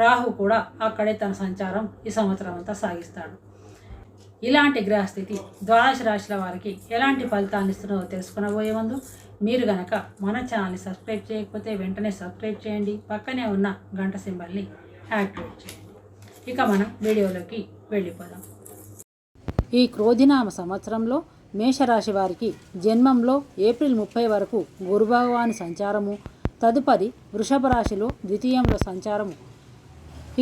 రాహు కూడా అక్కడే తన సంచారం ఈ సంవత్సరం అంతా సాగిస్తాడు. ఇలాంటి గ్రహస్థితి ద్వాదశ రాశుల వారికి ఎలాంటి ఫలితాన్ని ఇస్తున్నదో తెలుసుకునబోయే ముందు మీరు గనక మన ఛానల్ని సబ్స్క్రైబ్ చేయకపోతే వెంటనే సబ్స్క్రైబ్ చేయండి. పక్కనే ఉన్న గంట సింబల్ని యాక్టివేట్ చేయండి. ఇక మనం వీడియోలోకి వెళ్ళిపోదాం. ఈ క్రోధినామ సంవత్సరంలో మేషరాశి వారికి జన్మంలో ఏప్రిల్ ముప్పై వరకు గురుభగవాని సంచారము తదుపరి వృషభ రాశిలో ద్వితీయంలో సంచారము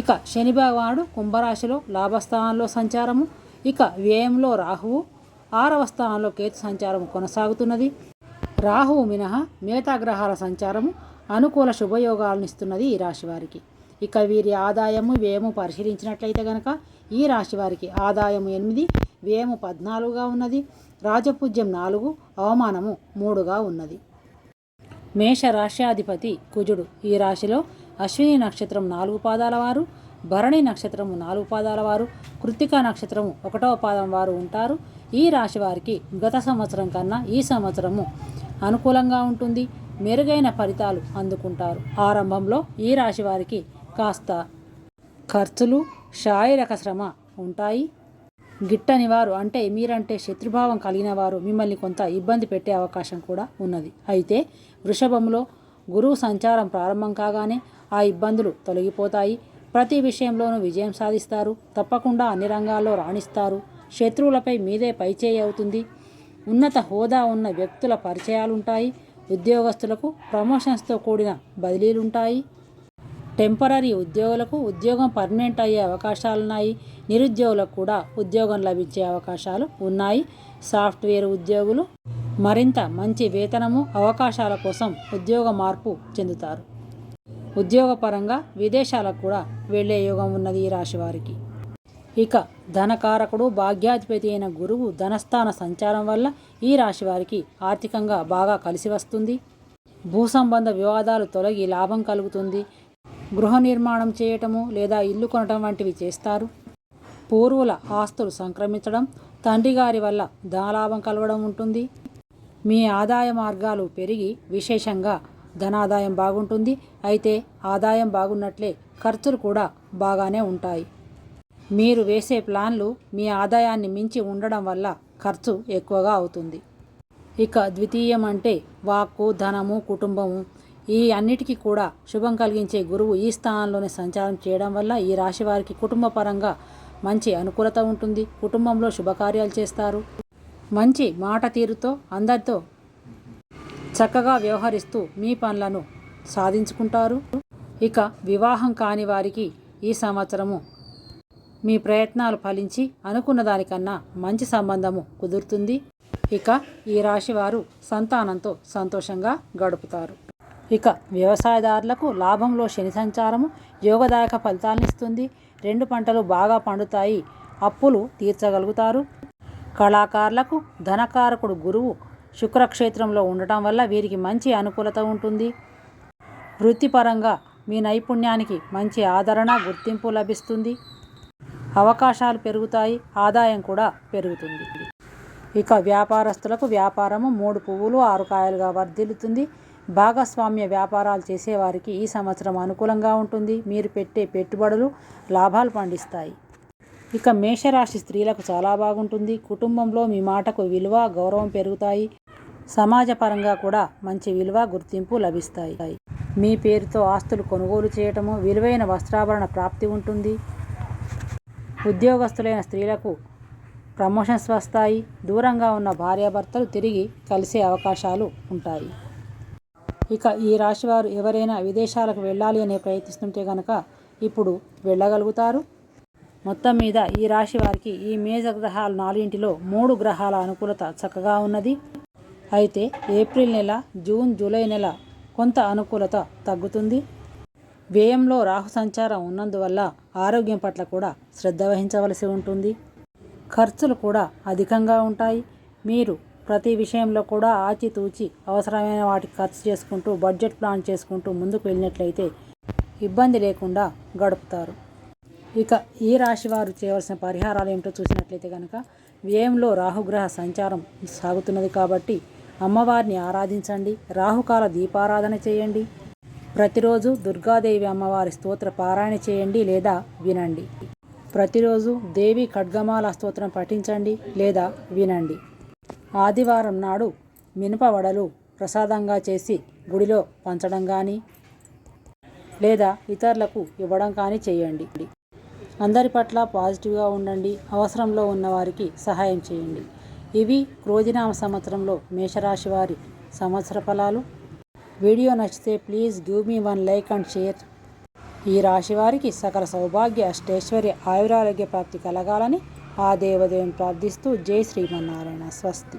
ఇక శని భగవానుడు కుంభరాశిలో లాభస్థానంలో సంచారము ఇక వ్యయంలో రాహువు ఆరవ స్థానంలో కేతు సంచారం కొనసాగుతున్నది. రాహువు మినహా మిగతా గ్రహాల సంచారము అనుకూల శుభయోగాలను ఇస్తున్నది ఈ రాశి వారికి ఇక వీరి ఆదాయము వ్యయము పరిశీలించినట్లయితే గనక ఈ రాశి వారికి ఆదాయము ఎనిమిది వ్యయము పద్నాలుగుగా ఉన్నది. రాజపూజ్యం నాలుగు అవమానము మూడుగా ఉన్నది. మేష రాశ్యాధిపతి కుజుడు ఈ రాశిలో అశ్విని నక్షత్రం నాలుగు పాదాల వారు భరణి నక్షత్రము నాలుగు పాదాల వారు కృత్తికా నక్షత్రము ఒకటవ పాదం వారు ఉంటారు. ఈ రాశి వారికి గత సంవత్సరం కన్నా ఈ సంవత్సరము అనుకూలంగా ఉంటుంది. మెరుగైన ఫలితాలు అందుకుంటారు. ఆరంభంలో ఈ రాశి వారికి కాస్త ఖర్చులు శారీరక శ్రమ ఉంటాయి. గిట్టని వారు అంటే మీరంటే శత్రుభావం కలిగిన వారు మిమ్మల్ని కొంత ఇబ్బంది పెట్టే అవకాశం కూడా ఉన్నది. అయితే వృషభంలో గురువు సంచారం ప్రారంభం కాగానే ఆ ఇబ్బందులు తొలగిపోతాయి. ప్రతి విషయంలోనూ విజయం సాధిస్తారు. తప్పకుండా అన్ని రంగాల్లో రాణిస్తారు. శత్రువులపై మీదే పైచేయి అవుతుంది. ఉన్నత హోదా ఉన్న వ్యక్తుల పరిచయాలుంటాయి. ఉద్యోగస్తులకు ప్రమోషన్స్తో కూడిన బదిలీలుంటాయి. టెంపరీ ఉద్యోగులకు ఉద్యోగం పర్మనెంట్ అయ్యే అవకాశాలున్నాయి. నిరుద్యోగులకు కూడా ఉద్యోగం లభించే అవకాశాలు ఉన్నాయి. సాఫ్ట్వేర్ ఉద్యోగులు మరింత మంచి వేతనము అవకాశాల కోసం ఉద్యోగ మార్పు చెందుతారు. ఉద్యోగపరంగా విదేశాలకు కూడా వెళ్ళే యోగం ఉన్నది ఈ రాశి వారికి. ఇక ధనకారకుడు భాగ్యాధిపతి అయిన గురువు ధనస్థాన సంచారం వల్ల ఈ రాశి వారికి ఆర్థికంగా బాగా కలిసి వస్తుంది. భూ సంబంధ వివాదాలు తొలగి లాభం కలుగుతుంది. గృహ నిర్మాణం చేయటము లేదా ఇల్లు కొనటం వంటివి చేస్తారు. పూర్వుల ఆస్తులు సంక్రమించడం తండ్రి గారి వల్ల ధనలాభం కలవడం ఉంటుంది. మీ ఆదాయ మార్గాలు పెరిగి విశేషంగా ధనాదాయం బాగుంటుంది. అయితే ఆదాయం బాగున్నట్లే ఖర్చులు కూడా బాగానే ఉంటాయి. మీరు వేసే ప్లాన్లు మీ ఆదాయాన్ని మించి ఉండడం వల్ల ఖర్చు ఎక్కువగా అవుతుంది. ఇక ద్వితీయం అంటే వాక్కు ధనము కుటుంబము. ఈ అన్నిటికీ కూడా శుభం కలిగించే గురువు ఈ స్థానంలోనే సంచారం చేయడం వల్ల ఈ రాశి వారికి కుటుంబ పరంగా మంచి అనుకూలత ఉంటుంది. కుటుంబంలో శుభకార్యాలు చేస్తారు. మంచి మాట తీరుతో అందరితో చక్కగా వ్యవహరిస్తూ మీ పనులను సాధించుకుంటారు. ఇక వివాహం కాని వారికి ఈ సంవత్సరము మీ ప్రయత్నాలు ఫలించి అనుకున్న దానికన్నా మంచి సంబంధము కుదురుతుంది. ఇక ఈ రాశి వారు సంతానంతో సంతోషంగా గడుపుతారు. ఇక వ్యవసాయదారులకు లాభంలో శని సంచారము యోగదాయక ఫలితాలను ఇస్తుంది. రెండు పంటలు బాగా పండుతాయి. అప్పులు తీర్చగలుగుతారు. కళాకారులకు ధనకారకుడు గురువు శుక్రక్షేత్రంలో ఉండటం వల్ల వీరికి మంచి అనుకూలత ఉంటుంది. వృత్తిపరంగా మీ నైపుణ్యానికి మంచి ఆదరణ గుర్తింపు లభిస్తుంది. అవకాశాలు పెరుగుతాయి ఆదాయం కూడా పెరుగుతుంది. ఇక వ్యాపారస్తులకు వ్యాపారము మూడు పువ్వులు ఆరు కాయలుగా వర్ధిల్లుతుంది. భాగస్వామ్య వ్యాపారాలు చేసేవారికి ఈ సంవత్సరం అనుకూలంగా ఉంటుంది. మీరు పెట్టే పెట్టుబడులు లాభాలు పండిస్తాయి. ఇక మేషరాశి స్త్రీలకు చాలా బాగుంటుంది. కుటుంబంలో మీ మాటకు విలువ గౌరవం పెరుగుతాయి. సమాజపరంగా కూడా మంచి విలువ గుర్తింపు లభిస్తాయి. మీ పేరుతో ఆస్తులు కొనుగోలు చేయటము విలువైన వస్త్రాభరణ ప్రాప్తి ఉంటుంది. ఉద్యోగస్తులైన స్త్రీలకు ప్రమోషన్స్ వస్తాయి. దూరంగా ఉన్న భార్యాభర్తలు తిరిగి కలిసే అవకాశాలు ఉంటాయి. ఇక ఈ రాశివారు ఎవరైనా విదేశాలకు వెళ్ళాలి అనే ప్రయత్నిస్తుంటే కనుక ఇప్పుడు వెళ్ళగలుగుతారు. మొత్తం మీద ఈ రాశి వారికి ఈ మేజ గ్రహాలు నాలుగింటిలో మూడు గ్రహాల అనుకూలత చక్కగా ఉన్నది. అయితే ఏప్రిల్ నెల జూన్ జూలై నెల కొంత అనుకూలత తగ్గుతుంది. వ్యయంలో రాహు సంచారం ఉన్నందువల్ల ఆరోగ్యం పట్ల కూడా శ్రద్ధ వహించవలసి ఉంటుంది. ఖర్చులు కూడా అధికంగా ఉంటాయి. మీరు ప్రతి విషయంలో కూడా ఆచితూచి అవసరమైన వాటికి ఖర్చు చేసుకుంటూ బడ్జెట్ ప్లాన్ చేసుకుంటూ ముందుకు వెళ్ళినట్లయితే ఇబ్బంది లేకుండా గడుపుతారు. ఇక ఈ రాశి వారు చేయవలసిన పరిహారాలు ఏమిటో చూసినట్లయితే కనుక వ్యయంలో రాహుగ్రహ సంచారం సాగుతున్నది కాబట్టి అమ్మవారిని ఆరాధించండి. రాహుకాల దీపారాధన చేయండి. ప్రతిరోజు దుర్గాదేవి అమ్మవారి స్తోత్ర పారాయణ చేయండి లేదా వినండి. ప్రతిరోజు దేవి ఖడ్గమాల స్తోత్రం పఠించండి లేదా వినండి. ఆదివారం నాడు మినప వడలు ప్రసాదంగా చేసి గుడిలో పంచడం కానీ లేదా ఇతరులకు ఇవ్వడం కానీ చేయండి. అందరి పట్ల పాజిటివ్గా ఉండండి. అవసరంలో ఉన్న వారికి సహాయం చేయండి. ఇవి క్రోధినామ సంవత్సరంలో మేషరాశి వారి సంవత్సర ఫలాలు. వీడియో నచ్చితే please give me one like and share. ఈ రాశి వారికి సకల సౌభాగ్య అష్టైశ్వర్య ఆయురారోగ్య ప్రాప్తి కలగాలని ఆ దేవదేవుని ప్రార్థిస్తూ జై శ్రీమన్నారాయణ. స్వస్తి.